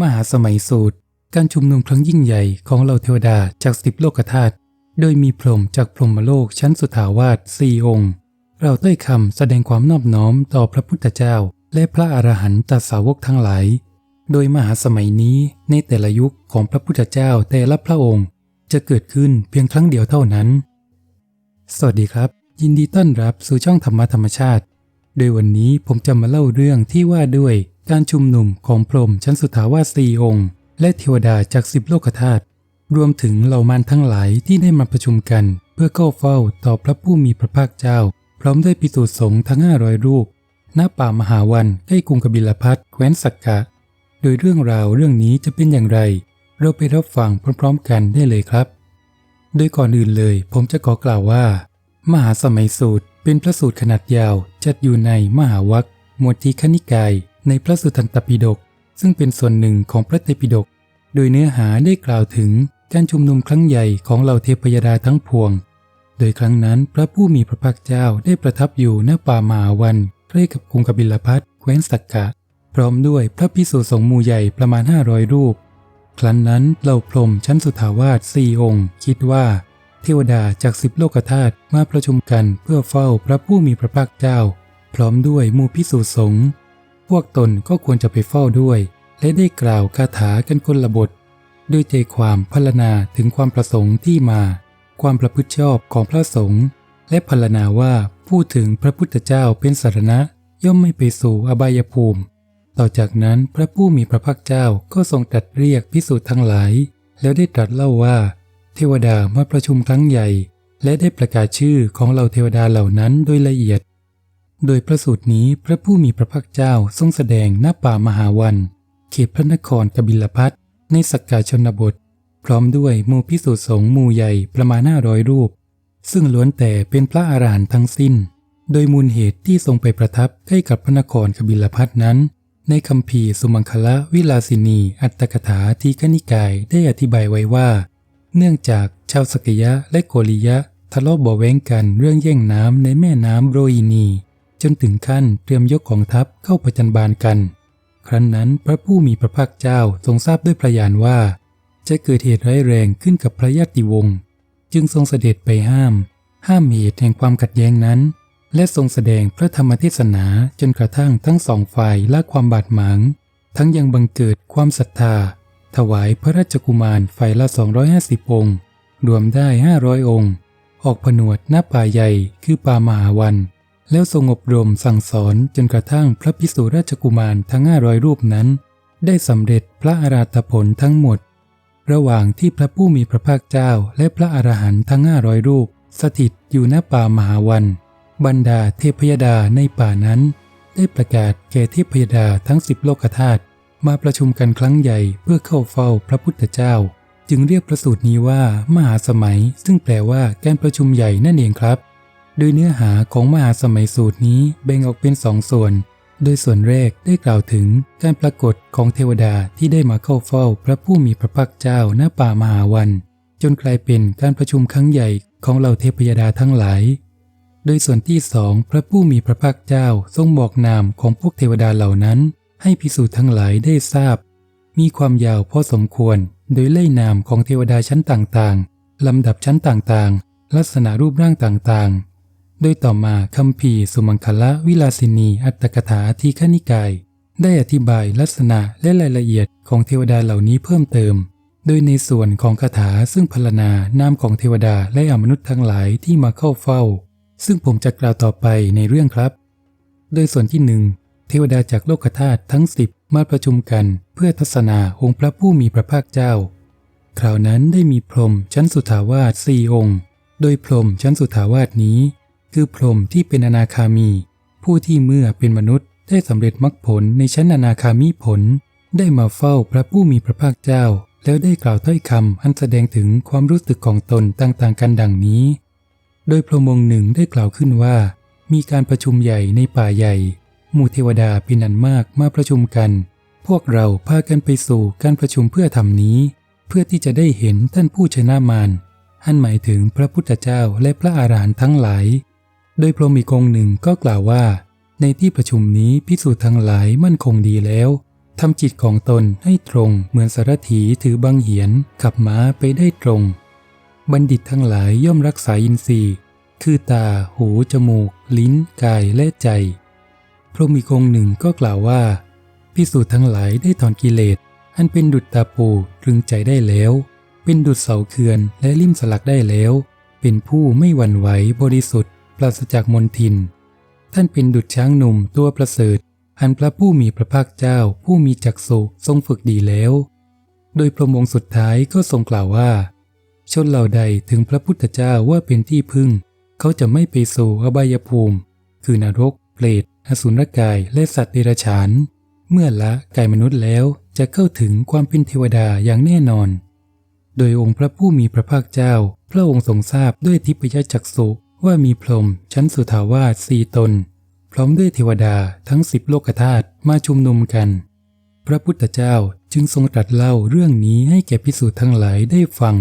มหาสมัยสูตร การชุมนุมครั้งยิ่งใหญ่ของเหล่าเทวดาจากสิบโลกธาตุ โดยมีพรหมจากพรหมโลกชั้นสุทาวาสสี่องค์เราด้วยคำแสดงความนอบน้อมต่อพระพุทธเจ้า และพระอรหันตสาวกทั้งหลาย โดยมหาสมัยนี้ในแต่ละยุคของพระพุทธเจ้าแต่ละพระองค์ จะเกิดขึ้นเพียงครั้งเดียวเท่านั้น สวัสดีครับ ยินดีต้อนรับสู่ช่องธรรมะธรรมชาติ โดยวันนี้ผมจะมาเล่าเรื่องที่ว่าด้วย การชุมนุมของพรหมชั้นสุทาวาสสี่องค์ และเทวดาจากสิบโลกธาตุรวมถึงเหล่ามารทั้งหลายที่ได้มาประชุมกัน เพื่อเข้าเฝ้าต่อพระผู้มีพระภาคเจ้า พร้อมด้วยปิสูจน์สงฆ์ทั้งห้าร้อยรูปณป่ามหาวันใกล้กรุงกบิลพัทแคว้นสักกะ โดยเรื่องราวเรื่องนี้จะเป็นอย่างไร เราไปรับฟังพร้อมๆกันได้เลยครับ โดยก่อนอื่นเลย ผมจะขอกล่าวว่า มหาสมัยสูตรเป็นพระสูตรขนาดยาวจัดอยู่ในมหาวัคหมวดทีคณิกาย ในพระสุทันตปิฎกซึ่งเป็นส่วนหนึ่งของพระไตรปิฎกโดยเนื้อหาได้กล่าวถึงการชุมนุมครั้งใหญ่ของเหล่าเทพยดาทั้งพวง โดยครั้งนั้นพระผู้มีพระภาคเจ้าได้ประทับอยู่ณป่ามาวันใกล้กับกรุงกบิลพัทแคว้นสักกะ พร้อมด้วยพระพิสุสงฆ์มูใหญ่ประมาณ 500 รูป ครั้นนั้นเหล่าพรหมชั้นสุทาวาสสี่องค์ คิดว่า เทวดาจากสิบโลกธาตุมาประชุมกันเพื่อเฝ้าพระผู้มีพระภาคเจ้า พร้อมด้วยมูพิสุสงฆ์ พวกตนก็ควรจะไปเฝ้าด้วย และได้กล่าวคาถากันคนละบทด้วยใจความพรรณนาถึงความประสงค์ที่มา ความประพฤติชอบของพระสงฆ์และพรรณนาว่าพูดถึงพระพุทธเจ้าเป็นสารณะย่อมไม่ไปสู่อบายภูมิ ต่อจากนั้นพระผู้มีพระภาคเจ้าก็ทรงตรัสเรียกพิสูจน์ทั้งหลาย แล้วได้ตรัสเล่าว่า เทวดามาประชุมครั้งใหญ่ และได้ประกาศชื่อของเหล่าเทวดาเหล่านั้นโดยละเอียด โดยพระสูตรนี้พระผู้มีพระภาคเจ้าทรงแสดงณป่ามหาวัน เขตพระนครกบิลพัทในสักกาชนบท พร้อมด้วยมูพิสูจน์สงมูใหญ่ประมาณห้าร้อยรูป ซึ่งล้วนแต่เป็นพระอรหันต์ทั้งสิ้น โดยมูลเหตุที่ทรงไปประทับใกล้กับพระนครกบิลพัทนั้น ในคำพีร์สุมังคละวิลาสินี อัตถกถาทีคณิกายได้อธิบายไว้ว่า เนื่องจากชาวสกยะและโกริยะทะเลาะเบาแว้งกันเรื่องแย่งน้ำในแม่น้ำโรอินี จนถึงขั้นเตรียมยกของทัพเข้าประจันบานกัน ครั้นนั้นพระผู้มีพระภาคเจ้าทรงทราบด้วยพระญาณว่า จะเกิดเหตุร้ายแรงขึ้นกับพระญาติวงศ์จึงทรงเสด็จไปห้าม ห้ามเหตุแห่งความขัดแย้งนั้น และทรงแสดงพระธรรมเทศนาจนกระทั่งทั้งสองฝ่ายละความบาดหมาง ทั้งยังบังเกิดความศรัทธา ถวายพระราชกุมารฝ่ายละ 250 องค์ รวมได้ 500 องค์ ออกผนวดหน้าป่าใหญ่คือป่ามหาวัน แล้วทรงอบรมสั่งสอนจนกระทั่งพระพิสุราชกุมารทั้ง 500 รูปนั้น ได้สำเร็จพระอาราธผลทั้งหมด ระหว่างที่พระผู้มีพระภาคเจ้าและพระอรหันต์ทั้ง 500 รูป สถิตอยู่ณป่ามหาวัน บรรดาเทพยดาในป่านั้น ได้ประกาศแก่เทพยดาทั้งสิบโลกธาตุมาประชุมกันครั้งใหญ่เพื่อเข้าเฝ้าพระพุทธเจ้า จึงเรียกประสูตรนี้ว่ามหาสมัย ซึ่งแปลว่าการประชุมใหญ่นั่นเองครับ โดยเนื้อหาของมหาสมัยสูตรนี้แบ่งออกเป็นสองส่วน โดยส่วนแรกได้กล่าวถึงการปรากฏของเทวดาที่ได้มาเข้าเฝ้าพระผู้มีพระภาคเจ้าณป่ามหาวัน จนกลายเป็นการประชุมครั้งใหญ่ของเหล่าเทพยดาทั้งหลาย โดยส่วนที่สองพระผู้มีพระภาคเจ้าทรงบอกนามของพวกเทวดาเหล่านั้น ให้พิสูจน์ทั้งหลายได้ทราบ มีความยาวพอสมควร โดยเล่ยนามของเทวดาชั้นต่างๆลำดับชั้นต่างๆ ลักษณะรูปร่างต่างๆ โดยต่อมาคำพีร์สุมังคละวิลาสินีอัตถกถาทีคณิกาย ได้อธิบายลักษณะและรายละเอียดของเทวดาเหล่านี้เพิ่มเติม โดยในส่วนของคาถาซึ่งพรรณนานามของเทวดาและอมนุษย์ทั้งหลายที่มาเข้าเฝ้า ซึ่งผมจะกล่าวต่อไปในเรื่องครับ โดยส่วนที่หนึ่งเทวดาจากโลกธาตุทั้งสิบมาประชุมกันเพื่อทัศนาองค์พระผู้มีพระภาคเจ้า คราวนั้นได้มีพรหมชั้นสุทาวาสสี่องค์ โดยพรหมชั้นสุทาวาสนี้ คือพรหมที่เป็นอนาคามี ผู้ที่เมื่อเป็นมนุษย์ได้สำเร็จมรรคผลในชั้นอนาคามีผล ได้มาเฝ้าพระผู้มีพระภาคเจ้า แล้วได้กล่าวถ้อยคำอันแสดงถึงความรู้สึกของตนต่างๆกันดังนี้ โดยพระมงหนึ่งได้กล่าวขึ้นว่า มีการประชุมใหญ่ในป่าใหญ่หมู่เทวดาเป็นอันมากมาประชุมกัน พวกเราพากันไปสู่การประชุมเพื่อทำนี้ เพื่อที่จะได้เห็นท่านผู้ชนะมารอันหมายถึงพระพุทธเจ้าและพระอาหารหันต์ทั้งหลาย โดยพรหมอีกองหนึ่งก็กล่าวว่า ในที่ประชุมนี้พิสูจน์ทั้งหลายมั่นคงดีแล้วทำจิตของตนให้ตรงเหมือนสารถีถือบังเหียนขับม้าไปได้ตรง บัณฑิตทั้งหลายย่อมรักษาอินทรีย์ คือตา หู จมูก ลิ้น กาย และใจ พระมีคงหนึ่งก็กล่าวว่า พิสูจน์ทั้งหลายได้ถอนกิเลส อันเป็นดุจตาปูตรึงใจได้แล้ว เป็นดุจเสาเขื่อนและลิ่มสลักได้แล้ว เป็นผู้ไม่หวั่นไหวบริสุทธิ์ ปราศจากมนทิน ท่านเป็นดุจช้างหนุ่มตัวประเสริฐ อันพระผู้มีพระภาคเจ้าผู้มีจักษุทรงฝึกดีแล้ว โดยพระมงสุดท้ายก็ทรงกล่าวว่า ชนเหล่าใดถึงพระพุทธเจ้าว่าเป็นที่พึ่ง เขาจะไม่ไปสู่อบายภูมิ คือนรก เปรต อสุรกาย และสัตว์เดรัจฉาน เมื่อละกายมนุษย์แล้วจะเข้าถึงความเป็นเทวดาอย่างแน่นอน โดยองค์พระผู้มีพระภาคเจ้า พระองค์ทรงทราบด้วยทิพยจักษุ ว่ามีพรหมชั้นสุทาวาสสี่ตน พร้อมด้วยเทวดาทั้งสิบโลกธาตุมาชุมนุมกัน พระพุทธเจ้าจึงทรงตรัสเล่าเรื่องนี้ให้แก่พิสูจน์ทั้งหลายได้ฟัง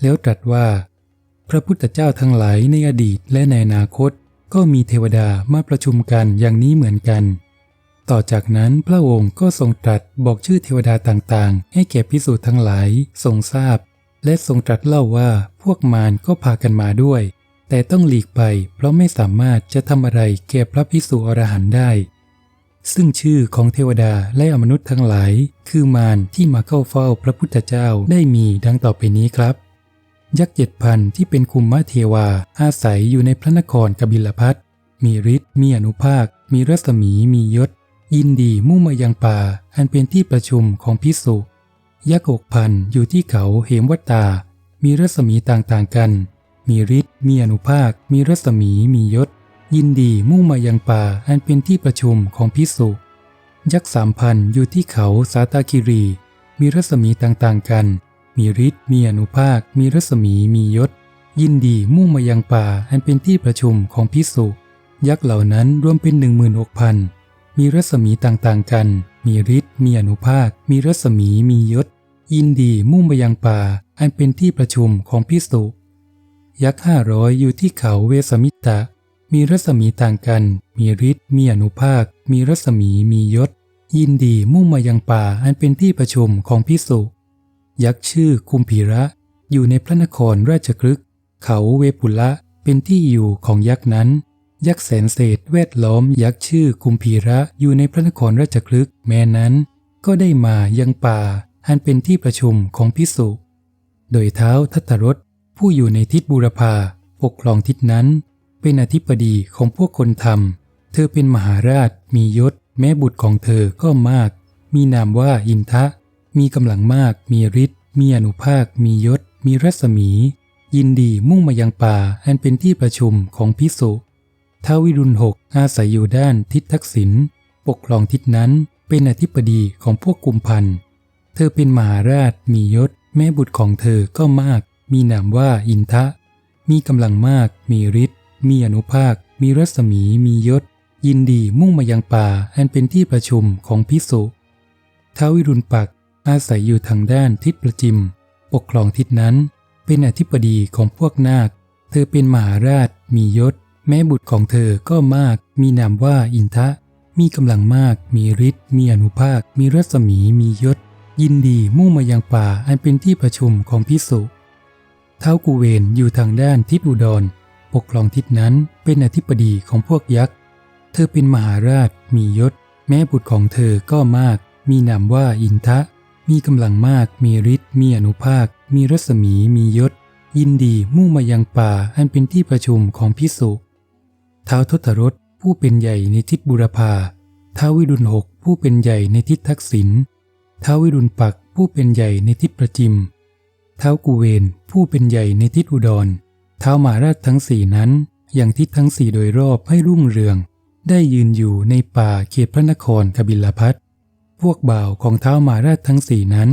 แล้วตรัสว่า พระพุทธเจ้าทั้งหลายในอดีตและในอนาคต ก็มีเทวดามาประชุมกันอย่างนี้เหมือนกัน ต่อจากนั้นพระองค์ก็ทรงตรัสบอกชื่อเทวดาต่างๆ ให้แก่พิสูจน์ทั้งหลายทรงทราบ และทรงตรัสเล่าว่าพวกมารก็พากันมาด้วย แต่ต้องหลีกไปเพราะไม่สามารถจะทำอะไรแก่พระพิสุอรหันต์ได้ ซึ่งชื่อของเทวดาและอมนุษย์ทั้งหลาย คือมารที่มาเข้าเฝ้าพระพุทธเจ้าได้มีดังต่อไปนี้ครับ ยักษ์เจ็ดพันที่เป็นคุมมะเทวา อาศัยอยู่ในพระนครกบิลพัทมีฤทธิ์มีอนุภาค มีรัศมีมียศ ยินดีมุ่งมายังป่า อันเป็นที่ประชุมของพิสุยักษ์หกพันอยู่ที่เขาเหมวัตตา มีรัศมีต่างๆกัน มีฤทธิ์มีอนุภาค มีรัศมี มียศ ยินดีมุ่งมายังป่าอันเป็นที่ประชุมของพิสุยักษ์สามพันอยู่ที่เขาสาตาคิรี มีรัศมีต่างๆกัน มีฤทธิ์มีอนุภาค มีรัศมี มียศ ยินดีมุ่งมายังป่าอันเป็นที่ประชุมของพิสุยักษ์เหล่านั้นรวมเป็นหนึ่งหมื่นหกพันมีรัศมีต่างๆกัน มีฤทธิ์มีอนุภาค มีรัศมี มียศ ยินดีมุ่งมายังป่า อันเป็นที่ประชุมของพิสุ ยักษ์ห้าร้อยอยู่ที่เขาเวสมิตะ มีรัศมีต่างกัน มีฤทธิ์มีอนุภาค มีรัศมีมียศ ยินดีมุ่งมายังป่าอันเป็นที่ประชุมของพิสุยักษ์ชื่อคุมพีระอยู่ในพระนครราชคลึก เขาเวปุละเป็นที่อยู่ของยักษ์นั้น ยักษ์แสนเศษแวดล้อมยักษ์ชื่อคุมพีระอยู่ในพระนครราชคลึกแม้นั้น ก็ได้มายังป่าอันเป็นที่ประชุมของพิสุโดยเท้าทัตตรส ผู้อยู่ในทิศบูรพาปกครองทิศนั้น เป็นอธิปดีของพวกคนธรรม เธอเป็นมหาราช มียศ แม้บุตรของเธอก็มาก มีนามว่าอินทะ มีกำลังมาก มีฤทธิ์ มีอนุภาค มียศ มีรัศมี ยินดีมุ่งมายังป่าอันเป็นที่ประชุมของพิสุท้าวิรุณหกอาศัยอยู่ด้านทิศทักษิณปกครองทิศนั้นเป็นอธิปดีของพวกกุมพันธ์เธอเป็นมหาราชมียศ แม่บุตรของเธอก็มาก มีนามว่าอินทะ มีกำลังมาก มีฤทธิ์ มีอนุภาค มีรัศมี มียศ ยินดีมุ่งมายังป่า อันเป็นที่ประชุมของพิสุท้าววิรุณปักอาศัยอยู่ทางด้านทิศประจิม ปกครองทิศนั้น เป็นอธิปดีของพวกนาค เธอเป็นมหาราช มียศ แม้บุตรของเธอก็มาก มีนามว่าอินทะ มีกำลังมาก มีฤทธิ์ มีอนุภาค มีรัศมี มียศ ยินดีมุ่งมายังป่าอันเป็นที่ประชุมของพิสุ ท้าวกุเวนอยู่ทางด้านทิศอุดร ปกครองทิศนั้นเป็นอธิปดีของพวกยักษ์ เธอเป็นมหาราช มียศ แม้บุตรของเธอก็มาก มีนามว่าอินทะ มีกำลังมาก มีฤทธิ์ มีอนุภาค มีรัศมี มียศ ยินดีมุ่งมายังป่าอันเป็นที่ประชุมของพิสุท้าวทศรถผู้เป็นใหญ่ในทิศบุรพาท้าววิรุณหกผู้เป็นใหญ่ในทิศทักษิณท้าววิรุณปักผู้เป็นใหญ่ในทิศประจิม ท้าวกุเวนผู้เป็นใหญ่ในทิศอุดรท้าวมาราชทั้งสี่นั้น อย่างทิศทั้งสี่โดยรอบให้รุ่งเรือง ได้ยืนอยู่ในป่าเขตพระนครกบิลพัทพวกบ่าวของเท้ามาราชทั้งสี่นั้น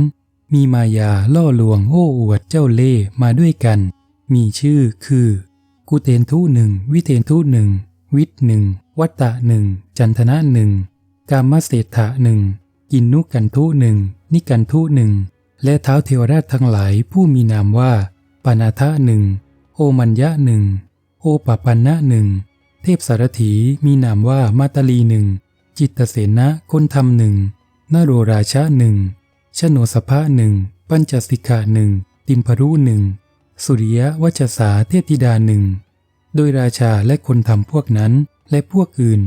มีมายาล่อลวงโอ้อวดเจ้าเล่มาด้วยกัน มีชื่อคือ กุเตนทุหนึ่งวิเทนทุหนึ่งวิทหนึ่งวัตตะหนึ่งจันทนะหนึ่งกามเศรษฐะหนึ่งกินนุกันทุหนึ่งนิกันทุหนึ่ง และเท้าเทวราชทั้งหลายผู้มีนามว่าปานาทะหนึ่งโอมัญญะหนึ่งโอปปันนะหนึ่งเทพสารถีมีนามว่ามาตาลีหนึ่งจิตเสนะคนทำหนึ่งนโรราชะหนึ่งชโนสภะหนึ่งปัญจสิกะหนึ่งติมพรุหนึ่งสุริยะวัชสาเทพธิดาหนึ่งโดยราชาและคนทำพวกนั้นและพวกอื่น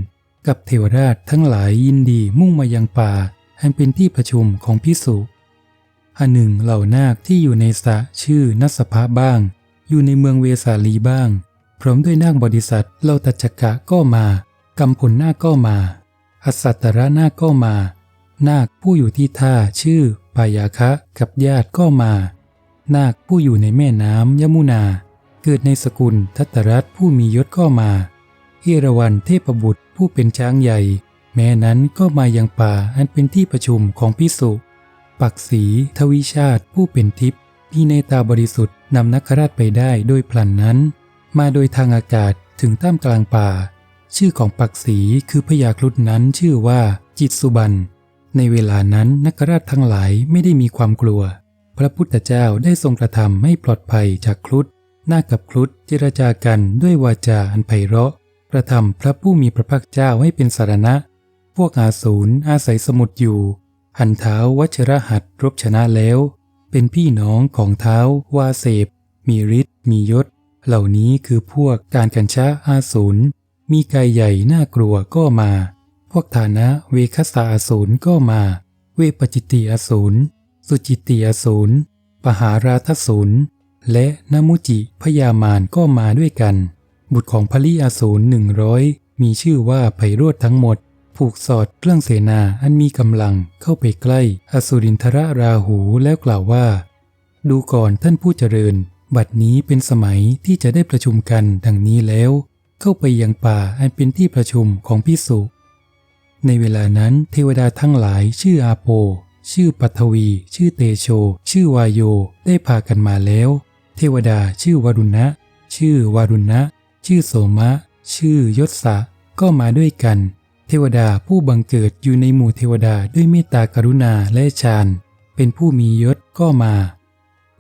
กับเทวราชทั้งหลายยินดีมุ่งมายังป่าอันเป็นที่ประชุมของพิสุ อันหนึ่งเหล่านาคที่อยู่ในสระชื่อนัสภะบ้าง อยู่ในเมืองเวสาลีบ้าง พร้อมด้วยนาคบริษัทเลาตัจจกะก็มากำผลนาคก็มา อสัตตระนาคก็มา นาคผู้อยู่ที่ท่าชื่อปายาคะกับญาติก็มา นาคผู้อยู่ในแม่น้ำยมุนา เกิดในสกุลทัตตรัฐผู้มียศก็มาเอราวันเทพบุตรผู้เป็นช้างใหญ่ แม้นั้นก็มายังป่าอันเป็นที่ประชุมของพิสุ ปักษีทวิชาติผู้เป็นทิพย์มีในตาบริสุทธิ์นำนักราชไปได้โดยพลันนั้น มาโดยทางอากาศถึงท่ามกลางป่า ชื่อของปักษีคือพญาครุฑนั้นชื่อว่าจิตสุบันในเวลานั้นนักราชทั้งหลายไม่ได้มีความกลัว พระพุทธเจ้าได้ทรงกระทำให้ปลอดภัยจากครุฑหน้ากับครุฑเจรจากันด้วยวาจาอันไพเราะกระทำพระผู้มีพระภาคเจ้าให้เป็นสารณะ พวกอาสูรอาศัยสมุดอยู่ หันเท้าวัชรหัดรบชนะแล้ว เป็นพี่น้องของเท้าวาเสพมีฤทธิ์มียศ เหล่านี้คือพวกการกัญชาอาสูรมีกายใหญ่น่ากลัวก็มา พวกฐานะเวคสาอาสูรก็มา เวปจิตติอาสูรสุจิตติอาสูรปหาราทสูรและนมุจิพยามานก็มาด้วยกัน บุตรของพลีอาสูรหนึ่งร้อยมีชื่อว่าไพโรธทั้งหมด ผูกสอดเครื่องเสนาอันมีกำลังเข้าไปใกล้ อสุรินทระราหูแล้วกล่าวว่า ดูก่อนท่านผู้เจริญ บัดนี้เป็นสมัยที่จะได้ประชุมกันดังนี้แล้ว เข้าไปยังป่าอันเป็นที่ประชุมของพิสุในเวลานั้นเทวดาทั้งหลายชื่ออาโป ชื่อปัทวี ชื่อเตโช ชื่อวายโย ได้พากันมาแล้ว เทวดาชื่อวรุณะ ชื่อวารุณะ ชื่อโสมะ ชื่อยศสะก็มาด้วยกัน ทวดาผู้บังเกิดอยู่ในหมู่เทวดาด้วยเมตตากรุณาและฌานเป็นผู้มียศก็มา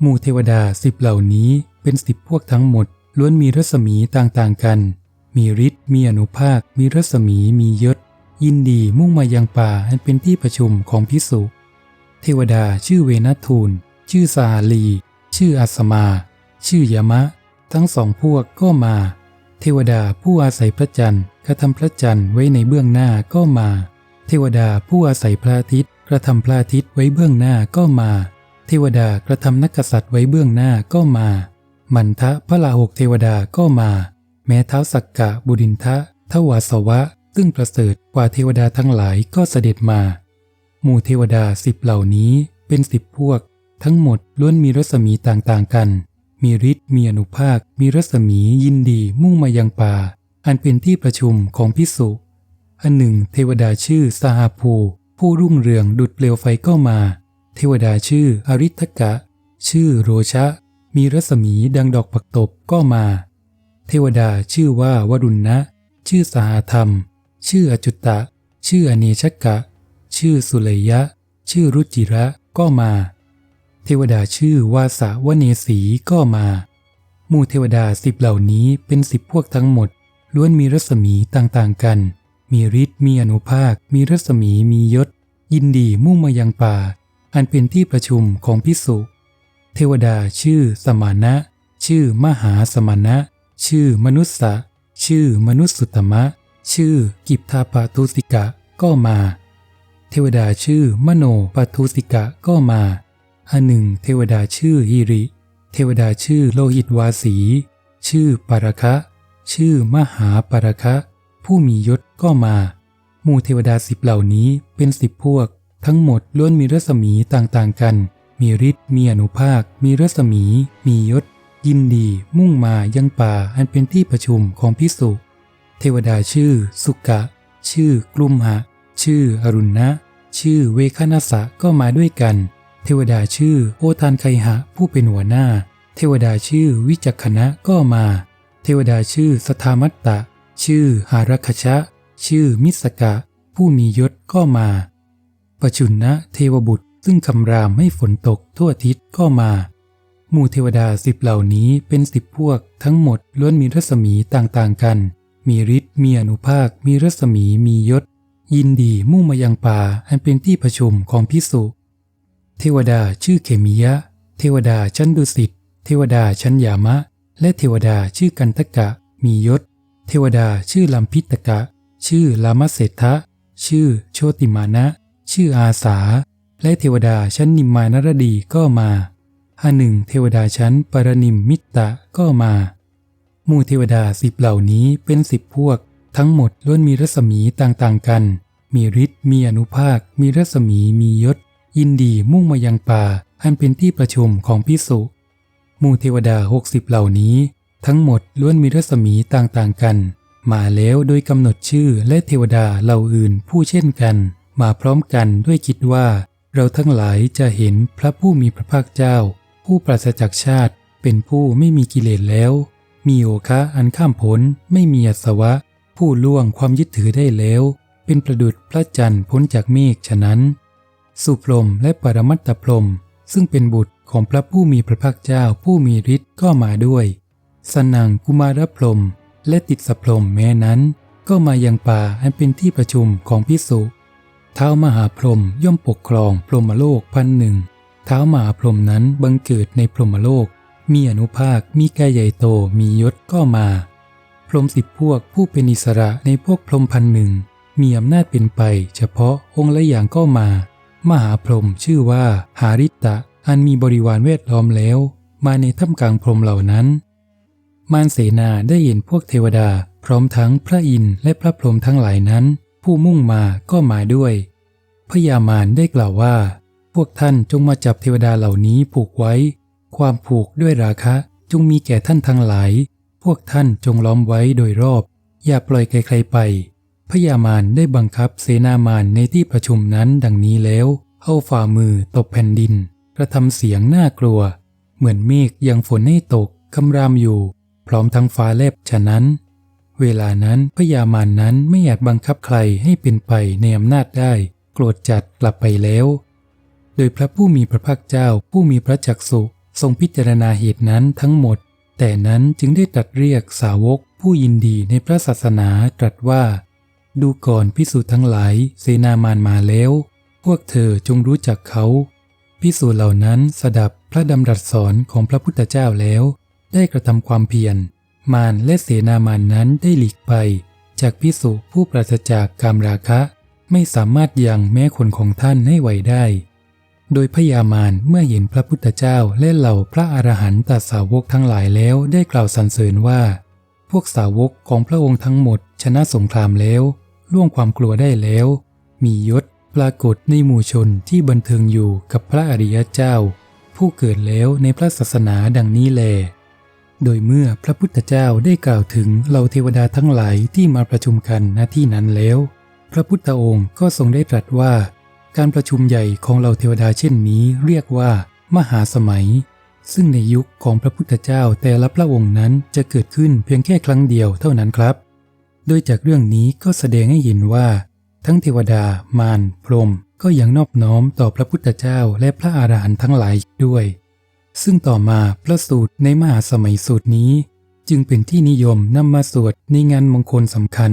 หมู่เทวดาสิบเหล่านี้เป็นสิบพวกทั้งหมด ล้วนมีรัศมีต่างๆกัน มีฤทธิ์มีอนุภาค มีรัศมีมียศ ยินดีมุ่งมายังป่าอันเป็นที่ประชุมของพิสุเทวดาชื่อเวนัทูล ชื่อสาลี ชื่ออัสมา ชื่อยามะ ทั้งสองพวกก็มา เทวดาผู้อาศัยพระจันทร์ กระทำพระจันทร์ไว้ในเบื้องหน้าก็มา เทวดาผู้อาศัยพระอาทิตย์ กระทำพระอาทิตย์ไว้เบื้องหน้าก็มา เทวดากระทำนักกษัตริย์ไว้เบื้องหน้าก็มา มันทะพระลาหกเทวดาก็มา แม้เท้าสักกะบุรินทะทวาสวะ ซึ่งประเสริฐกว่าเทวดาทั้งหลายก็เสด็จมา หมู่เทวดาสิบเหล่านี้เป็นสิบพวก ทั้งหมดล้วนมีรัศมีต่างๆกัน มีฤทธิ์มีอนุภาค มีรัศมียินดีมุ่งมายังป่า อันเป็นที่ประชุมของพิสุอันหนึ่ง เทวดาชื่อสาหภู ผู้รุ่งเรืองดุดเปลวไฟก็มา เทวดาชื่ออริทกะ ชื่อโรชะ มีรัศมีดังดอกผักตบก็มา เทวดาชื่อว่าวรุณนะ ชื่อสาธรรม ชื่ออจุตะ ชื่ออเนชกะ ชื่อสุเลยะ ชื่อรุจิระก็มา เทวดาชื่อวาสาวเนสีก็มาหมู่เทวดาสิบเหล่านี้เป็นสิบพวกทั้งหมด ล้วนมีรัศมีต่างๆกัน มีฤทธิ์มีอนุภาค มีรัศมีมียศ ยินดีมุ่งมายังป่า อันเป็นที่ประชุมของพิสุเทวดาชื่อสมานะ ชื่อมหาสมานะ ชื่อมนุษสะชื่อมนุษสุตมะ ชื่อกิปทาปาทุสิกะก็มา เทวดาชื่อมโนปาทุสิกะก็มาอันหนึ่ง เทวดาชื่อฮิริ เทวดาชื่อโลหิตวาสี ชื่อปารคะ ชื่อมหาปารคะ ผู้มียศก็มาหมู่เทวดาสิบเหล่านี้เป็นสิบพวก ทั้งหมดล้วนมีรัศมีต่างๆกัน มีฤทธิ์มีอนุภาค มีรัศมี มียศ ยินดี มุ่งมายังป่าอันเป็นที่ประชุมของพิสุเทวดาชื่อ สุกะ ชื่อกลุ่มหะ ชื่ออรุณนะ ชื่อเวคานาสะก็มาด้วยกัน เทวดาชื่อโอทานไคหะผู้เป็นหัวหน้า เทวดาชื่อวิจักขณะก็มา เทวดาชื่อสทามัตตะ ชื่อหารัคชะ ชื่อมิสกะ ผู้มียศก็มาปจุนนะเทวบุตรซึ่งคำรามให้ฝนตกทั่วทิศก็มา หมู่เทวดาสิบเหล่านี้เป็นสิบพวกทั้งหมดล้วนมีรัศมีต่างๆกัน มีฤทธิ์มีอนุภาค มีรัศมีมียศ ยินดีมุ่งมายังป่าอันเป็นที่ประชุมของพิสุเทวดาชื่อเขมิยะ เทวดาชั้นดุสิต เทวดาชั้นยามะ และเทวดาชื่อกันทกะ มียศ เทวดาชื่อลัมพิตกะ ชื่อลามเศรษฐะ ชื่อโชติมานะ ชื่ออาสา และเทวดาชั้นนิมมานรดีก็มาอันหนึ่งเทวดาชั้นปรนิมมิตะก็มาหมู่เทวดาสิบเหล่านี้เป็นสิบพวก ทั้งหมดล้วนมีรัศมีต่างๆกัน มีฤทธิ์มีอนุภาค มีรัศมีมียศ ยินดีมุ่งมายังป่า อันเป็นที่ประชุมของพิสุ มู่เทวดาหกสิบเหล่านี้ ทั้งหมดล้วนมีรัศมีต่างๆกัน มาแล้วโดยกำหนดชื่อและเทวดาเหล่าอื่นผู้เช่นกัน มาพร้อมกันด้วยคิดว่า เราทั้งหลายจะเห็นพระผู้มีพระภาคเจ้า ผู้ปราศจากชาติ เป็นผู้ไม่มีกิเลสแล้ว มีโอคะอันข้ามพ้นไม่มีอสวะ ผู้ล่วงความยึดถือได้แล้ว เป็นประดุจพระจันทร์พ้นจากเมฆฉะนั้น สุพรมและปรมัตตพรมซึ่งเป็นบุตร ของพระผู้มีพระภาคเจ้าผู้มีฤทธิ์ก็มาด้วย สนังกุมารพรหมและติดสพรมแม้นั้น ก็มายังป่าอันเป็นที่ประชุมของพิสุเท้ามหาพรหมย่อมปกครองพรหมโลกพันหนึ่งเท้ามหาพรหมนั้นบังเกิดในพรหมโลก มีอนุภาคมีกายใหญ่โตมียศก็มา พรหมสิบพวกผู้เป็นอิสระในพวกพรหมพันหนึ่งมีอำนาจเป็นไป เฉพาะองค์ละอย่างก็มา มหาพรหมชื่อว่าหาริตะ อันมีบริวารเวทล้อมแล้ว มาในถ้ำกลางพรมเหล่านั้น มารเสนาได้เห็นพวกเทวดาพร้อมทั้งพระอินทร์และพระพรหมทั้งหลายนั้น ผู้มุ่งมาก็มาด้วย พญามารได้กล่าวว่า พวกท่านจงมาจับเทวดาเหล่านี้ผูกไว้ ความผูกด้วยราคะจงมีแก่ท่านทั้งหลาย พวกท่านจงล้อมไว้โดยรอบ อย่าปล่อยใครๆไป พญามารได้บังคับเสนามารในที่ประชุมนั้นดังนี้แล้วเอาฝ่ามือตบแผ่นดิน กระทำเสียงน่ากลัว เหมือนเมฆยังฝนให้ตกคำรามอยู่ พร้อมทั้งฟ้าแลบฉะนั้น เวลานั้นพญามารนั้นไม่อาจบังคับใครให้เป็นไปในอำนาจได้ โกรธจัดกลับไปแล้ว โดยพระผู้มีพระภาคเจ้าผู้มีพระจักสุทรงพิจารณาเหตุนั้นทั้งหมด แต่นั้นจึงได้ตรัสเรียกสาวกผู้ยินดีในพระศาสนาตรัสว่า ดูก่อนพิสูจน์ทั้งหลายเสนามานมาแล้ว พวกเธอจงรู้จักเขา พิสูจน์เหล่านั้นสดับพระดำรัสสอนของพระพุทธเจ้าแล้ว ได้กระทำความเพียร มารและเสนามานนั้นได้หลีกไป จากพิสุผู้ปราศจากกามราคะ ไม่สามารถยังแม้คนของท่านให้ไหวได้ โดยพญามารเมื่อเห็นพระพุทธเจ้าและเหล่าพระอรหันตสาวกทั้งหลายแล้วได้กล่าวสรรเสริญว่า พวกสาวกของพระองค์ทั้งหมดชนะสงครามแล้ว ล่วงความกลัวได้แล้ว มียศ ปรากฏในหมู่ชนที่บันเทิงอยู่กับพระอริยเจ้า ผู้เกิดแล้วในพระศาสนาดังนี้แล โดยเมื่อพระพุทธเจ้าได้กล่าวถึงเหล่าเทวดาทั้งหลายที่มาประชุมกันณที่นั้นแล้ว พระพุทธองค์ก็ทรงได้ตรัสว่า การประชุมใหญ่ของเหล่าเทวดาเช่นนี้เรียกว่า มหาสมัย ซึ่งในยุคของพระพุทธเจ้าแต่ละพระองค์นั้นจะเกิดขึ้นเพียงแค่ครั้งเดียวเท่านั้นครับ โดยจากเรื่องนี้ก็แสดงให้เห็นว่า ทั้งเทวดา มาร พรหมก็ยังนอบน้อมต่อพระพุทธเจ้าและพระอาหารหันต์ทั้งหลายด้วย ซึ่งต่อมาพระสูตรในมหาสมัยสูตรนี้ จึงเป็นที่นิยมนำมาสวดในงานมงคลสำคัญ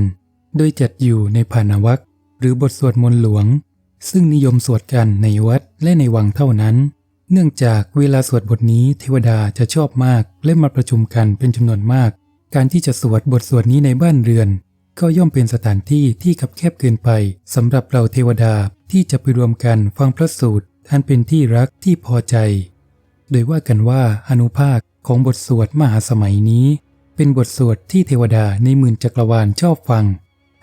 โดยจัดอยู่ในภานวักหรือบทสวดมนต์หลวง ซึ่งนิยมสวดกันในวัดและในวังเท่านั้น เนื่องจากเวลาสวดบทนี้เทวดาจะชอบมากและมาประชุมกันเป็นจำนวนมาก การที่จะสวดบทสวดนี้ในบ้านเรือน ก็ย่อมเป็นสถานที่ที่คับแคบเกินไปสำหรับเราเทวดาที่จะไปรวมกันฟังพระสูตรอันเป็นที่รักที่พอใจ โดยว่ากันว่าอนุภาคของบทสวดมหาสมัยนี้ เป็นบทสวดที่เทวดาในหมื่นจักรวาลชอบฟัง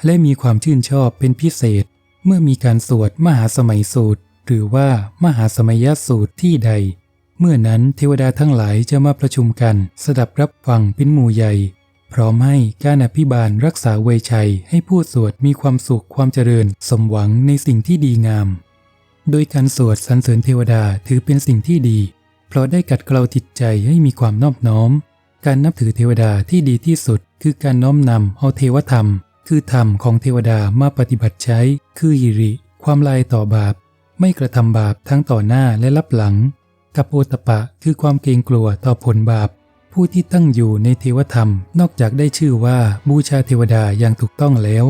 และมีความชื่นชอบเป็นพิเศษ เมื่อมีการสวดมหาสมัยสูตร หรือว่ามหาสมัยสูตรที่ใด เมื่อนั้นเทวดาทั้งหลายจะมาประชุมกัน สดับรับฟังเป็นหมู่ใหญ่ พร้อมให้การอภิบาลรักษาเวชัยให้ผู้สวดมีความสุขความเจริญ สมหวังในสิ่งที่ดีงาม โดยการสวดสรรเสริญเทวดาถือเป็นสิ่งที่ดี เพราะได้กัดเกลาจิตใจให้มีความนอบน้อม การนับถือเทวดาที่ดีที่สุด คือการน้อมนำเอาเทวธรรม คือธรรมของเทวดามาปฏิบัติใช้ คือหิริ ความลายต่อบาป ไม่กระทำบาปทั้งต่อหน้าและรับหลัง กับโอตปะคือความเกรงกลัวต่อผลบาป ผู้ที่ตั้งอยู่ในเทวธรรม นอกจากได้ชื่อว่าบูชาเทวดาอย่างถูกต้องแล้ว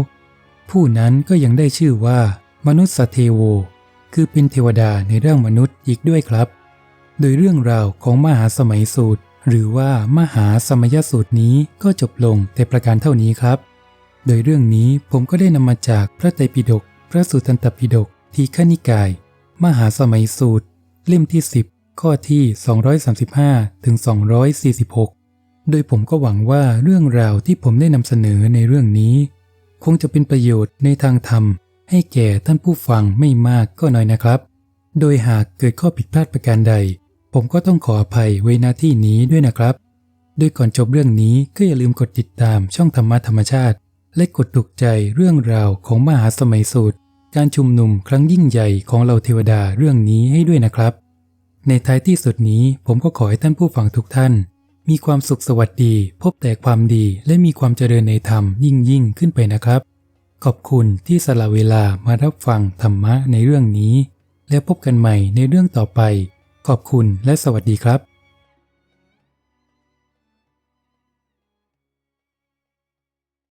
ผู้นั้นก็ยังได้ชื่อว่า มนุษย์สเทโว คือเป็นเทวดาในเรื่องมนุษย์อีกด้วยครับ โดยเรื่องราวของมหาสมัยสูตร หรือว่ามหาสมัยสูตรนี้ก็จบลงแต่ประการเท่านี้ครับ โดยเรื่องนี้ผมก็ได้นำมาจากพระไตรปิฎกพระสุตตันตปิฎกทีฆนิกาย มหาสมัยสูตร เล่มที่ 10 ข้อที่ 235 ถึง 246 โดยผมก็หวังว่าเรื่องราวที่ผมได้นำเสนอในเรื่องนี้ คงจะเป็นประโยชน์ในทางธรรม ให้แก่ท่านผู้ฟังไม่มากก็น้อยนะครับ โดยหากเกิดข้อผิดพลาดประการใด ผมก็ต้องขออภัยไว้หน้าที่นี้ด้วยนะครับ โดยก่อนจบเรื่องนี้ก็อย่าลืมกดติดตามช่องธรรมะธรรมชาติ และกดถูกใจเรื่องราวของมหาสมัยสูตร การชุมนุมครั้งยิ่งใหญ่ของเราเทวดาเรื่องนี้ให้ด้วยนะครับ ในท้ายที่สุดนี้ผมก็ขอให้ท่านผู้ฟังทุกท่าน มีความสุขสวัสดี พบแต่ความดีและมีความเจริญในธรรมยิ่งยิ่งขึ้นไปนะครับ ขอบคุณที่สละเวลามารับฟังธรรมะในเรื่องนี้ และพบกันใหม่ในเรื่องต่อไป ขอบคุณและสวัสดีครับ